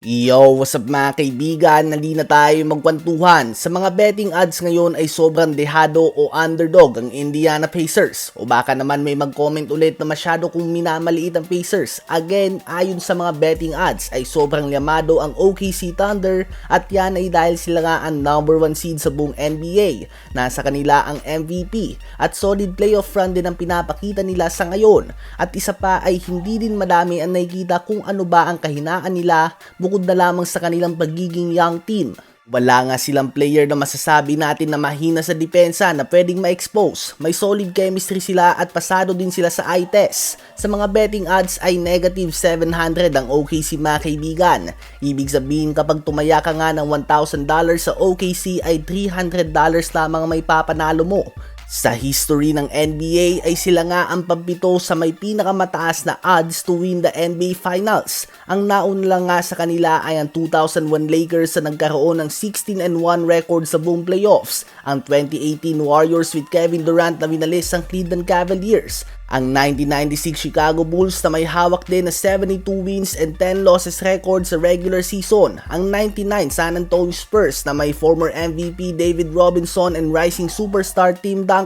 Yo, what's up mga kaibigan? Nali na tayo magkwentuhan. Sa mga betting odds ngayon ay sobrang dehado o underdog ang Indiana Pacers. O baka naman may mag-comment ulit na masyado kung minamaliit ang Pacers. Again, ayon sa mga betting odds ay sobrang yamado ang OKC Thunder at yan ay dahil sila nga ang number 1 seed sa buong NBA. Nasa kanila ang MVP at solid playoff run din ang pinapakita nila sa ngayon. At isa pa ay hindi din madami ang nakikita kung ano ba ang kahinaan nila bukod na lamang sa kanilang pagiging young team. Wala nga silang player na masasabi natin na mahina sa depensa na pwedeng ma-expose. May solid chemistry sila at pasado din sila sa eye test. Sa mga betting odds ay negative 700 ang OKC mga kaibigan. Ibig sabihin kapag tumaya ka nga ng $1,000 sa OKC ay $300 lamang ang may papanalo mo. Sa history ng NBA ay sila nga ang pampito sa may pinakamataas na odds to win the NBA Finals. Ang nauna lang nga sa kanila ay ang 2001 Lakers na nagkaroon ng 16 and 1 record sa buong playoffs. Ang 2018 Warriors with Kevin Durant na winalis ang Cleveland Cavaliers ang 1996 Chicago Bulls na may hawak din na 72 wins and 10 losses record sa regular season, ang 99 San Antonio Spurs na may former MVP David Robinson and rising superstar Tim Duncan,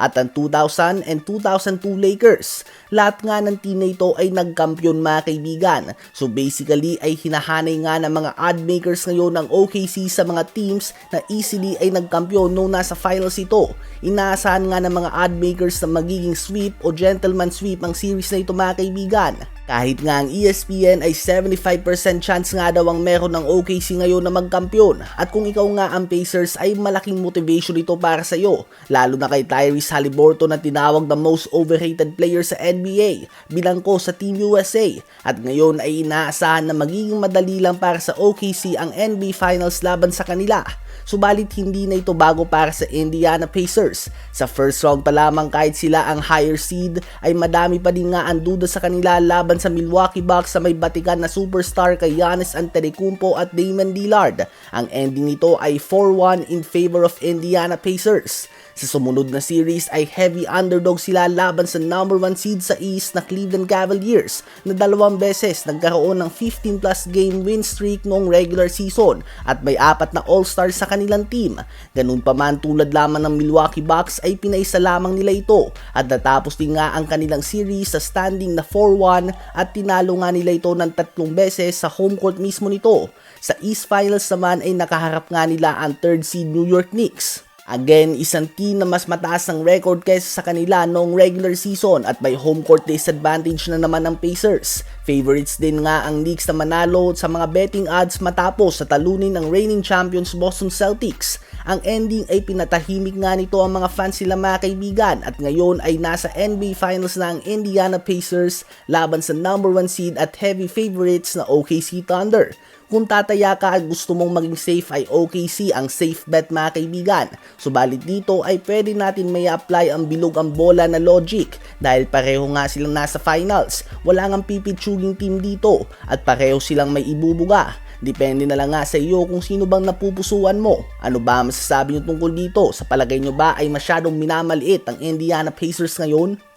at ang 2000 and 2002 Lakers. Lahat nga ng team na ito ay nagkampiyon mga kaibigan. So basically ay hinahanay nga ng mga odd makers ngayon ng OKC sa mga teams na easily ay nagkampiyon nung nasa finals ito. Inaasahan nga ng mga odd makers na magiging sweep o gentleman sweep ang series na ito mga kaibigan. Kahit nga ang ESPN ay 75% chance nga daw ang meron ng OKC ngayon na magkampiyon. At kung ikaw nga ang Pacers ay malaking motivation ito para sa iyo. Lalo na kay Tyrese Haliburton na tinawag the most overrated player sa NBA. Bilang ko sa Team USA. At ngayon ay inaasahan na magiging madali lang para sa OKC ang NBA Finals laban sa kanila. Subalit hindi na ito bago para sa Indiana Pacers. Sa first round pa lamang kahit sila ang higher seed ay madami pa din nga ang duda sa kanila laban sa Milwaukee Bucks sa may batikan na superstar kay Giannis Antetokounmpo at Damian Lillard. Ang ending nito ay 4-1 in favor of Indiana Pacers. Sa sumunod na series ay heavy underdog sila laban sa number 1 seed sa East na Cleveland Cavaliers na dalawang beses nagkaroon ng 15 plus game win streak noong regular season at may apat na all-stars sa kanilang team. Ganun pa man tulad lamang ng Milwaukee Bucks ay pinaisa lamang nila ito at natapos din nga ang kanilang series sa standing na 4-1 at tinalo nga nila ito ng tatlong beses sa home court mismo nito. Sa East Finals naman ay nakaharap nga nila ang third seed New York Knicks. Again, isang team na mas mataas ng record kaysa sa kanila noong regular season at may home court disadvantage na naman ang Pacers. Favorites din nga ang Knicks na manalo sa mga betting odds matapos sa talunin ng reigning champions Boston Celtics. Ang ending ay pinatahimik nga nito ang mga fans sila mga kaibigan at ngayon ay nasa NBA Finals na ang Indiana Pacers laban sa number 1 seed at heavy favorites na OKC Thunder. Kung tataya ka at gusto mong maging safe ay OKC ang safe bet mga kaibigan. Subalit dito ay pwede natin may apply ang bilog ang bola na logic dahil pareho nga silang nasa finals. Wala ngang pipitsuging team dito at pareho silang may ibubuga. Depende na lang nga sa iyo kung sino bang napupusuan mo. Ano ba masasabi nyo tungkol dito? Sa palagay nyo ba ay masyadong minamaliit ang Indiana Pacers ngayon?